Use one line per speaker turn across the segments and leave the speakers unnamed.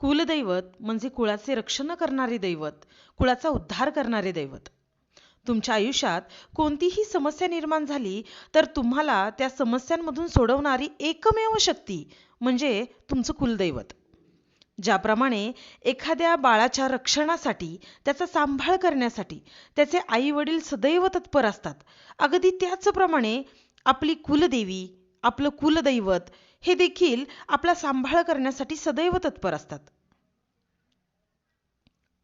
कुलदैवत म्हणजे कुळाचे रक्षण करणारे दैवत कुळाचा उद्धार करणारे दैवत. तुमच्या आयुष्यात कोणतीही समस्या निर्माण झाली तर तुम्हाला त्या समस्यांमधून सोडवणारी एकमेव शक्ती म्हणजे तुमचं कुलदैवत. ज्याप्रमाणे एखाद्या बाळाच्या रक्षणासाठी त्याचा सांभाळ करण्यासाठी त्याचे आई वडील सदैव तत्पर असतात. अगदी त्याचप्रमाणे आपली कुलदेवी आपलं कुलदैवत हे देखील आपला सांभाळ करण्यासाठी सदैव तत्पर असतात.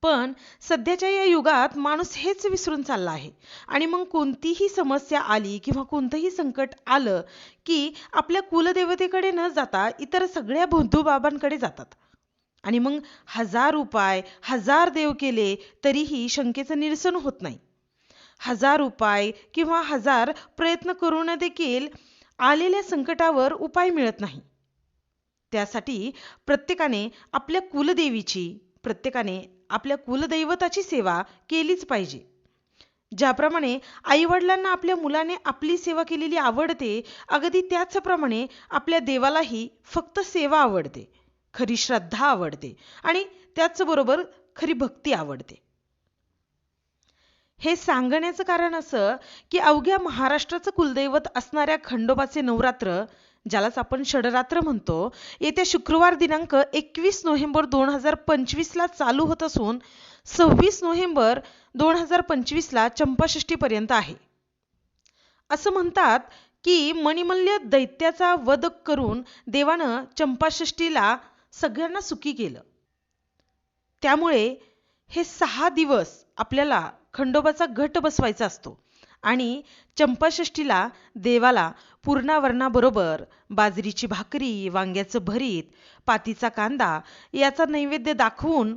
पण सध्याच्या या युगात माणूस हेच विसरून चालला आहे. आणि मग कोणतीही समस्या आली किंवा कोणतंही संकट आलं की आपल्या कुलदेवतेकडे न जाता इतर सगळ्या बंधूबाबांकडे जातात. आणि मग हजार उपाय हजार देव केले तरीही शंकेचं निरसन होत नाही. हजार उपाय किंवा हजार प्रयत्न करून देखील आलेल्या संकटावर उपाय मिळत नाही. त्यासाठी प्रत्येकाने आपल्या कुलदेवीची प्रत्येकाने आपल्या कुलदैवताची सेवा केलीच पाहिजे. ज्याप्रमाणे आईवडिलांना आपल्या मुलाने आपली सेवा केलेली आवडते अगदी त्याचप्रमाणे आपल्या देवालाही फक्त सेवा आवडते. खरी श्रद्धा आवडते आणि त्याचबरोबर खरी भक्ती आवडते. हे सांगण्याचं कारण असं की अवघ्या महाराष्ट्राचं कुलदैवत असणाऱ्या खंडोबाचे नवरात्र ज्यालाच आपण षडरात्र म्हणतो येत्या शुक्रवार दिनांक एकवीस नोव्हेंबर दोन हजार पंचवीसला चालू होत असून सव्वीस नोव्हेंबर दोन हजार पंचवीसला चंपाषष्टीपर्यंत आहे. असं म्हणतात की मणिमल्य दैत्याचा वध करून देवानं चंपाषष्टीला सगळ्यांना सुखी केलं. त्यामुळे हे सहा दिवस आपल्याला खंडोबाचा घट बसवायचा असतो. आणि चंपाषष्टीला देवाला पूर्णावरणाबरोबर बाजरीची भाकरी वांग्याचं भरीत पातीचा कांदा याचा नैवेद्य दाखवून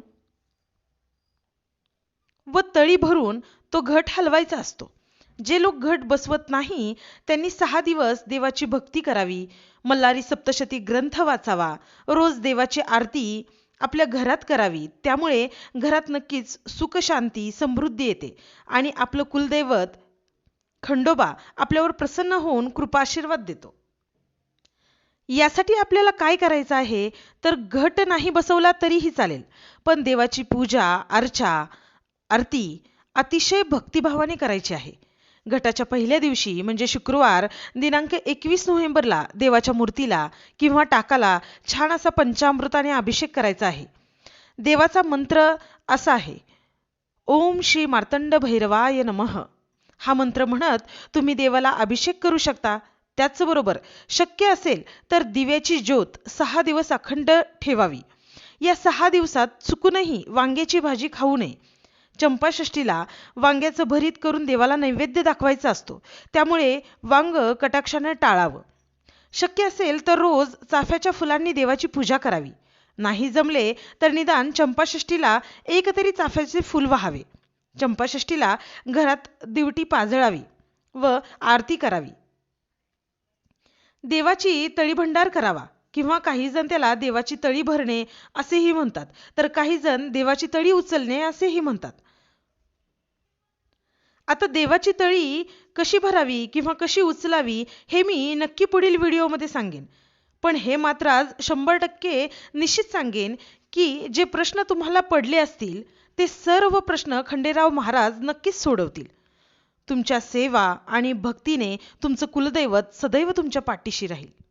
व तळी भरून तो घट हलवायचा असतो. जे लोक घट बसवत नाही त्यांनी सहा दिवस देवाची भक्ती करावी. मल्हारी सप्तशती ग्रंथ वाचावा. रोज देवाची आरती आपल्या घरात करावी. त्यामुळे घरात नक्कीच सुखशांती समृद्धी येते. आणि आपलं कुलदैवत खंडोबा आपल्यावर प्रसन्न होऊन कृपाशीर्वाद देतो. यासाठी आपल्याला काय करायचं आहे? तर घट नाही बसवला तरीही चालेल. पण देवाची पूजा अर्चा आरती अतिशय भक्तिभावाने करायची आहे. घटाच्या पहिल्या दिवशी म्हणजे शुक्रवार दिनांक एकवीस नोव्हेंबरला देवाच्या मूर्तीला किंवा टाकाला छान असा पंचामृताने अभिषेक करायचा आहे. देवाचा मंत्र असा आहे ओम श्री मार्तंड भैरवाय नमः. हा मंत्र म्हणत तुम्ही देवाला अभिषेक करू शकता. त्याचबरोबर शक्य असेल तर दिव्याची ज्योत सहा दिवस अखंड ठेवावी. या सहा दिवसात चुकूनही वांग्याची भाजी खाऊ नये. चंपाषष्टीला वांग्याचं भरीत करून देवाला नैवेद्य दाखवायचा असतो. त्यामुळे वांग कटाक्षानं टाळावं. शक्य असेल तर रोज चाफ्याच्या फुलांनी देवाची पूजा करावी. नाही जमले तर निदान चंपाषष्टीला एकतरी चाफ्याचे फुल व्हावे. चंपाषष्टीला घरात दिवटी पाजळावी व आरती करावी. देवाची तळीभंडार करावा. किंवा काही जण त्याला देवाची तळी भरणे असेही म्हणतात. तर काही जण देवाची तळी उचलणे असेही म्हणतात. आता देवाची तळी कशी भरावी किंवा कशी उचलावी हे मी नक्की पुढील व्हिडिओमध्ये सांगेन. पण हे मात्र आज शंभर टक्के निश्चित सांगेन की जे प्रश्न तुम्हाला पडले असतील ते सर्व प्रश्न खंडेराव महाराज नक्कीच सोडवतील. तुमच्या सेवा आणि भक्तीने तुमचं कुलदैवत सदैव तुमच्या पाठीशी राहील.